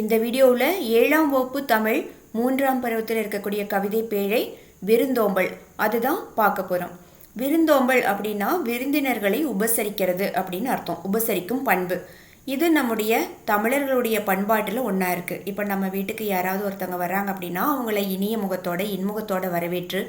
இந்த வீடியோவில் ஏழாம் வகுப்பு தமிழ் மூன்றாம் பருவத்தில் இருக்கக்கூடிய கவிதை பேழை விருந்தோம்பல். அதுதான் பார்க்க போகிறோம் விருந்தோம்பல் அப்படின்னா விருந்தினர்களை உபசரிக்கிறது அப்படின்னு அர்த்தம். உபசரிக்கும் பண்பு. இது நம்முடைய தமிழர்களுடைய பண்பாட்டில் ஒன்றா இருக்குது இப்போ நம்ம வீட்டுக்கு யாராவது ஒருத்தவங்க வர்றாங்க அப்படின்னா அவங்கள இனிய முகத்தோட இன்முகத்தோட வரவேற்று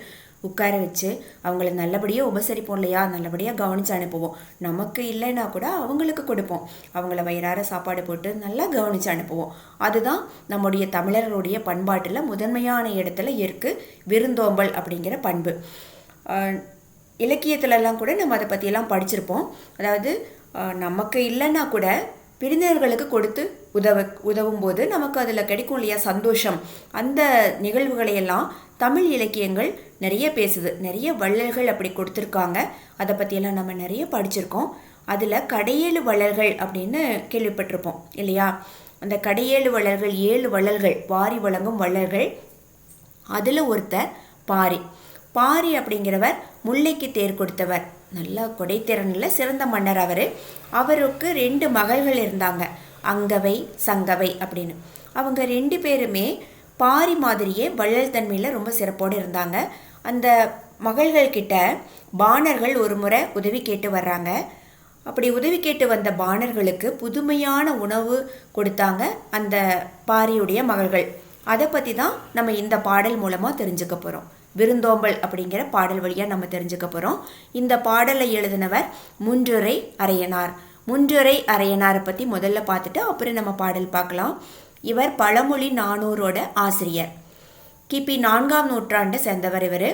உட்கார வச்சு அவங்கள நல்லபடியாக உபசரிப்போம் இல்லையா? நல்லபடியாக கவனித்து அனுப்புவோம். நமக்கு இல்லைன்னா கூட அவங்களுக்கு கொடுப்போம். அவங்கள வயிறார சாப்பாடு போட்டு நல்லா கவனித்து அனுப்புவோம். அதுதான் நம்முடைய தமிழர்களுடைய பண்பாட்டில் முதன்மையான இடத்துல இருக்குது விருந்தோம்பல் அப்படிங்கிற பண்பு. இலக்கியத்துலலாம் கூட நம்ம அதை பற்றியெல்லாம் படிச்சிருப்போம். அதாவது நமக்கு இல்லைன்னா கூட விருந்தினர்களுக்கு கொடுத்து உதவ உதவும் போது நமக்கு அதில் கிடைக்கும் இல்லையா சந்தோஷம். அந்த நிகழ்வுகளையெல்லாம் தமிழ் இலக்கியங்கள் நிறைய பேசுது. நிறைய வள்ளல்கள் அப்படி கொடுத்துருக்காங்க. அதை பற்றியெல்லாம் நம்ம நிறைய படிச்சிருக்கோம். அதில் கடையேழு வள்ளல்கள் அப்படின்னு கேள்விப்பட்டிருப்போம் இல்லையா? அந்த கடையேழு வள்ளல்கள் ஏழு வள்ளல்கள் வாரி வழங்கும் வள்ளல்கள் அதில் ஒருத்தர் பாரி. பாரி அப்படிங்கிறவர் முல்லைக்கு தேர் கொடுத்தவர். நல்லா கொடைத்திறனில் சிறந்த மன்னர் அவர். அவருக்கு ரெண்டு மகள்கள் இருந்தாங்க. அங்கவை சங்கவை அப்படின்னு. அவங்க ரெண்டு பேருமே பாரி மாதிரியே வள்ளல் தன்மையில் ரொம்ப சிறப்போடு இருந்தாங்க. அந்த மகள்கள் கிட்ட பாணர்கள் ஒரு முறை உதவி கேட்டு வர்றாங்க. அப்படி உதவி கேட்டு வந்த பாணர்களுக்கு புதுமையான உணவு கொடுத்தாங்க அந்த பாரியுடைய மகள்கள். அதை பற்றி தான் நம்ம இந்த பாடல் மூலமாக தெரிஞ்சுக்க போகிறோம் விருந்தோம்பல் அப்படிங்கிற பாடல் வழியாக நம்ம தெரிஞ்சுக்க போகிறோம் இந்த பாடலை எழுதினவர் முன்றுரை அரையனார். முன்றுரை அரையனாரை பற்றி முதல்ல பார்த்துட்டு அப்புறம் நம்ம பாடல் பார்க்கலாம். இவர் பழமொழி நானூரோட ஆசிரியர். கிபி நான்காம் நூற்றாண்டை சேர்ந்தவர் இவர்.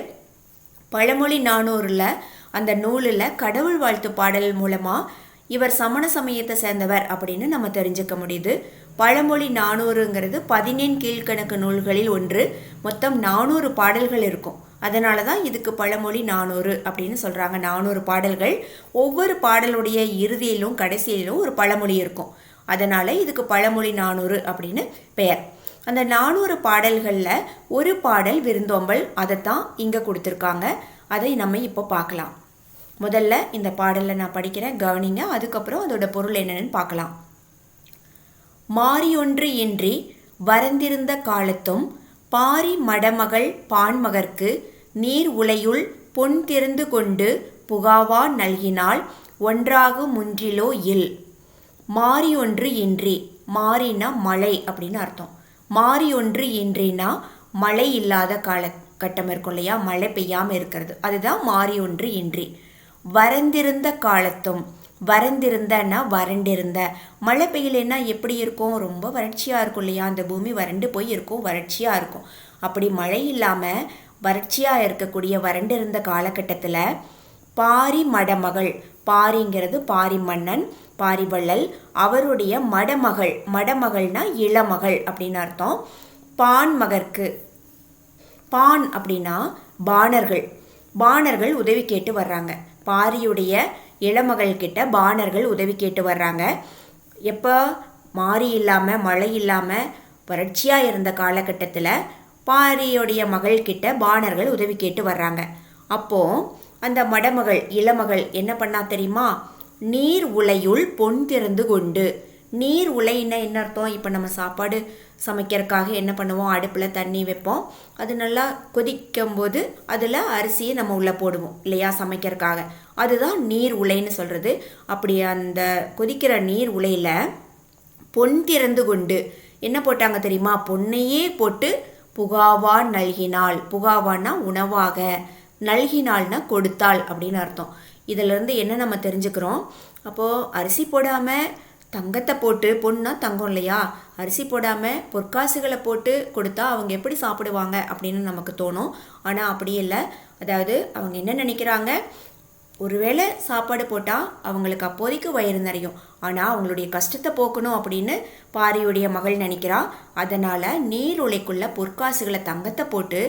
பழமொழி நானூரில் அந்த நூலில் கடவுள் வாழ்த்து பாடல் மூலமாக இவர் சமண சமயத்தை சேர்ந்தவர் அப்படின்னு நம்ம தெரிஞ்சுக்க முடியுது. பழமொழி நானூறுங்கிறது பதினெண் கீழ்கணக்கு நூல்களில் ஒன்று. மொத்தம் நானூறு பாடல்கள் இருக்கும். அதனால தான் இதுக்கு பழமொழி நானூறு அப்படின்னு சொல்கிறாங்க நானூறு பாடல்கள். ஒவ்வொரு பாடலுடைய இறுதியிலும் கடைசியிலும் ஒரு பழமொழி இருக்கும். அதனால் இதுக்கு பழமொழி நானூறு அப்படின்னு பெயர். அந்த நானூறு பாடல்களில் ஒரு பாடல் விருந்தோம்பல் அதைத்தான் இங்கே கொடுத்துருக்காங்க. அதை நம்ம இப்போ பார்க்கலாம். முதல்ல இந்த பாடலில் நான் படிக்கிறேன் கவனிங்க. அதுக்கப்புறம் அதோட பொருள் என்னென்னு பார்க்கலாம். மாறியொன்று இன்றி வரந்திருந்த காலத்தும் பாரி மடமகள் பான்மகர்க்கு நீர் உலையுள் பொன் திறந்து கொண்டு புகாவா நல்கினால் ஒன்றாக முன்றிலோ இல். மாறியொன்று இன்றி மாறினா மழை அப்படின்னு அர்த்தம். மாறியொன்று இன்றினா மழை இல்லாத கால கட்டம் இருக்கும் இல்லையா? மழை பெய்யாமல் இருக்கிறது. அதுதான் மாறியொன்று இன்றி வரந்திருந்த காலத்தும் வறண்டிருந்தன்னா வறண்டிருந்த. மழை பெய்யலைன்னா எப்படி இருக்கும்? ரொம்ப வறட்சியாக இருக்கும் இல்லையா? அந்த பூமி வறண்டு போய் இருக்கும் வறட்சியாக இருக்கும். அப்படி மழை இல்லாமல் வறட்சியாக இருக்கக்கூடிய வறண்டிருந்த காலகட்டத்தில் பாரி மடமகள் பாரிங்கிறது பாரி மன்னன் பாரிவள்ளல் அவருடைய மடமகள் மடமகள்னா இளமகள் அப்படின்னு அர்த்தம். பான் மகற்கு. பான் அப்படின்னா பாணர்கள். பாணர்கள் உதவி கேட்டு வர்றாங்க. பாரியுடைய இளமகள் கிட்ட பாணர்கள் உதவி கேட்டு வர்றாங்க. எப்போ? மாறி இல்லாமல் மழை இல்லாமல் வறட்சியாக இருந்த காலகட்டத்தில் பாரியுடைய மகள்கிட்ட பாணர்கள் உதவி கேட்டு வர்றாங்க. அப்போது அந்த மடமகள் இளமகள் என்ன பண்ணா தெரியுமா? நீர் உலையுள் பொன் திறந்து கொண்டு நீர் உலைன்னா என்ன அர்த்தம்? இப்போ நம்ம சாப்பாடு சமைக்கிறதுக்காக என்ன பண்ணுவோம்? அடுப்பில் தண்ணி வைப்போம். அது நல்லா கொதிக்கும் போது அதில் அரிசியை நம்ம உள்ளே போடுவோம் இல்லையா? சமைக்கிறதுக்காக. அதுதான் நீர் உலைன்னு சொல்கிறது அப்படி அந்த கொதிக்கிற நீர் உலையில் பொன் திறந்து கொண்டு என்ன போட்டாங்க தெரியுமா? பொன்னையே போட்டு புகாவா நல்கினாள். புகாவான்னா உணவாக. நல்கினாள்னா கொடுத்தாள் அப்படின்னு அர்த்தம். இதிலிருந்து என்ன நம்ம தெரிஞ்சுக்கிறோம்? அப்போது அரிசி போடாமல் தங்கத்தை போட்டு பொண்ணா தங்கம் இல்லையா? அரிசி போடாமல் பொற்காசுகளை போட்டு கொடுத்தா அவங்க எப்படி சாப்பிடுவாங்க அப்படின்னு நமக்கு தோணும். ஆனால் அப்படி இல்லை. அதாவது அவங்க என்ன நினைக்கிறாங்க? ஒருவேளை சாப்பாடு போட்டால் அவங்களுக்கு அப்போதைக்கு வயிறு நிறையும். ஆனால் அவங்களுடைய கஷ்டத்தை போக்கணும் அப்படின்னு பாரியுடைய மகள் நினைக்கிறா. அதனால் நீர் உலைக்குள்ள பொற்காசுகளை தங்கத்தை போட்டு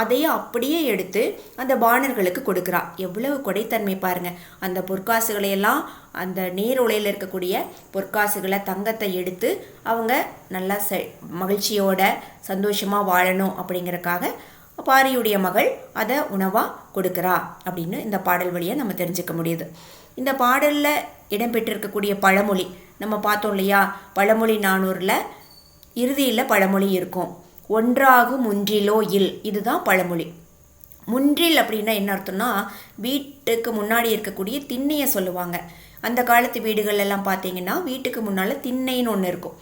அதையே அப்படியே எடுத்து அந்த பாணர்களுக்கு கொடுக்குறா. எவ்வளவு கொடைத்தன்மை பாருங்கள் அந்த பொற்காசுகளையெல்லாம் அந்த நீர் உலையில் இருக்கக்கூடிய பொற்காசுகளை தங்கத்தை எடுத்து அவங்க நல்லா செ மகிழ்ச்சியோட சந்தோஷமாக வாழணும் அப்படிங்கிறக்காக பாரியுடைய மகள் அதை உணவாக கொடுக்குறா அப்படின்னு இந்த பாடல் வழியை நம்ம தெரிஞ்சுக்க முடியுது. இந்த பாடலில் இடம்பெற்றிருக்கக்கூடிய பழமொழி நம்ம பார்த்தோம் இல்லையா? பழமொழி நானூறில் இறுதியில் பழமொழி இருக்கும். ஒன்றாகும் முன்றிலோ இல். இதுதான் பழமொழி. முன்றில் அப்படின்னா என்ன அர்த்தம்னா வீட்டுக்கு முன்னாடி இருக்கக்கூடிய திண்ணையை சொல்லுவாங்க. அந்த காலத்து வீடுகள் எல்லாம் பார்த்தீங்கன்னா வீட்டுக்கு முன்னால் திண்ணைன்னு ஒன்று இருக்கும்.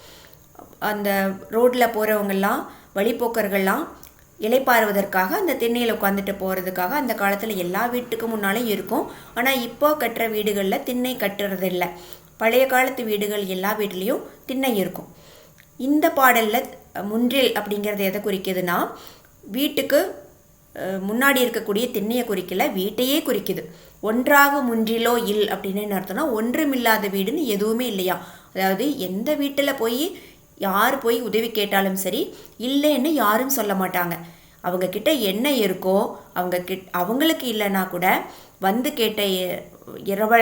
அந்த ரோட்டில் போகிறவங்கெல்லாம் வழிப்போக்கர்கள்லாம் இலைப்பாறுவதற்காக அந்த திண்ணையில் உட்காந்துட்டு போகிறதுக்காக அந்த காலத்தில் எல்லா வீட்டுக்கு முன்னாலே இருக்கும். ஆனால் இப்போ கட்டுற வீடுகளில் திண்ணை கட்டுறது இல்லை பழைய காலத்து வீடுகள் எல்லா வீட்லேயும் திண்ணை இருக்கும். இந்த பாடலில் முன்றில் அப்படிங்கிறது எதை குறிக்குதுன்னா வீட்டுக்கு முன்னாடி இருக்கக்கூடிய திண்ணையை குறிக்கல வீட்டையே குறிக்குது. ஒன்றாக முன்றிலோ இல் அப்படின்னு என்ன அர்த்தம்னா ஒன்றுமில்லாத வீடுன்னு எதுவுமே இல்லையா? அதாவது எந்த வீட்டில் போய் யார் போய் உதவி கேட்டாலும் சரி இல்லைன்னு யாரும் சொல்ல மாட்டாங்க. அவங்க கிட்ட என்ன இருக்கோ அவங்க கிட் அவங்களுக்கு இல்லைன்னா கூட வந்து கேட்ட இரவ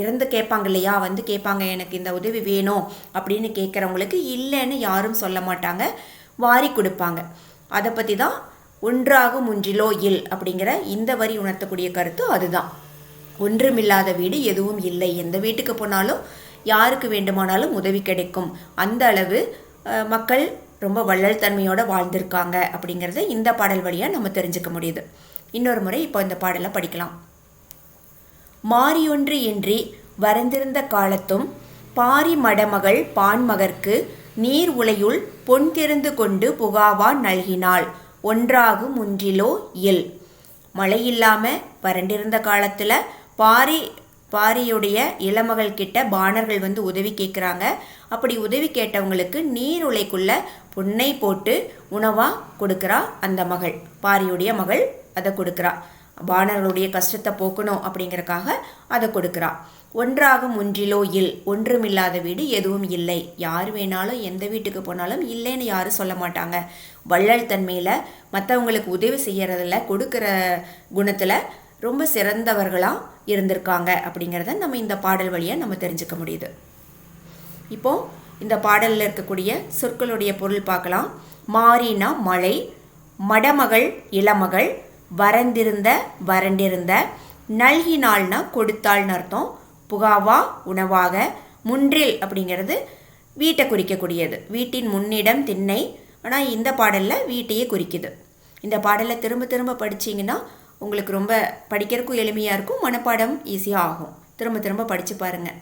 இறந்து கேட்பாங்க இல்லையா? வந்து கேட்பாங்க எனக்கு இந்த உதவி வேணும் அப்படின்னு கேட்குறவங்களுக்கு இல்லைன்னு யாரும் சொல்ல மாட்டாங்க. வாரி கொடுப்பாங்க. அதை பற்றி தான் ஒன்றாகும் முன்றிலோ இல் அப்படிங்கிற இந்த வரி உணர்த்தக்கூடிய கருத்து அதுதான். ஒன்றுமில்லாத வீடு எதுவும் இல்லை. எந்த வீட்டுக்கு போனாலும் யாருக்கு வேண்டுமானாலும் உதவி கிடைக்கும். அந்த அளவு மக்கள் ரொம்ப வள்ளல் தன்மையோடு வாழ்ந்திருக்காங்க அப்படிங்கிறத இந்த பாடல் வழியாக நம்ம தெரிஞ்சுக்க முடியுது. இன்னொரு முறை இப்போ இந்த பாடலை படிக்கலாம். மாறியொன்று இன்றி வரைந்திருந்த காலத்தும் பாரி மடமகள் பான்மகர்க்கு நீர் உலையுள் பொன் திறந்து கொண்டு புகாவா நல்கினாள். ஒன்றாகும் முன்றிலோ இல். மழை இல்லாமல் வறண்டிருந்த காலத்தில் பாரி பாரியுடைய இளமகள் கிட்ட பாணர்கள் வந்து உதவி கேட்குறாங்க அப்படி உதவி கேட்டவங்களுக்கு நீர் உலைக்குள்ள புண்ணை போட்டு உணவாக கொடுக்குறா அந்த மகள். பாரியுடைய மகள் அதை கொடுக்குறா. பாணர்களுடைய கஷ்டத்தை போக்கணும் அப்படிங்கறக்காக அதை கொடுக்குறா. ஒன்றாகும் ஒன்றிலோ இல் ஒன்றுமில்லாத வீடு எதுவும் இல்லை. யார் வேணாலும் எந்த வீட்டுக்கு போனாலும் இல்லைன்னு யாரும் சொல்ல மாட்டாங்க. வள்ளல் தன்மையில் மற்றவங்களுக்கு உதவி செய்கிறதில் கொடுக்குற குணத்தில் ரொம்ப சிறந்தவர்களாக இருந்திருக்காங்க அப்படிங்கிறத நம்ம இந்த பாடல் வழியாக நம்ம தெரிஞ்சுக்க முடியுது. இப்போ இந்த பாடலில் இருக்கக்கூடிய சொற்களுடைய பொருள் பார்க்கலாம். மாறினா மழை மடமகள் இளமகள் வறந்திருந்த வறண்டிருந்த நல்கினால்னா கொடுத்தாள்னு அர்த்தம். புகாவா உணவாக முன்றில் அப்படிங்கிறது வீட்டை குறிக்கக்கூடியது. வீட்டின் முன்னிடம் திண்ணை. ஆனால் இந்த பாடலில் வீட்டையே குறிக்குது. இந்த பாடலை திரும்ப திரும்ப படிச்சிங்கன்னா உங்களுக்கு ரொம்ப படிக்கிறதுக்கும் எளிமையாக இருக்கும் மனப்பாடம் ஈஸியாக ஆகும். திரும்ப திரும்ப படித்து பாருங்கள்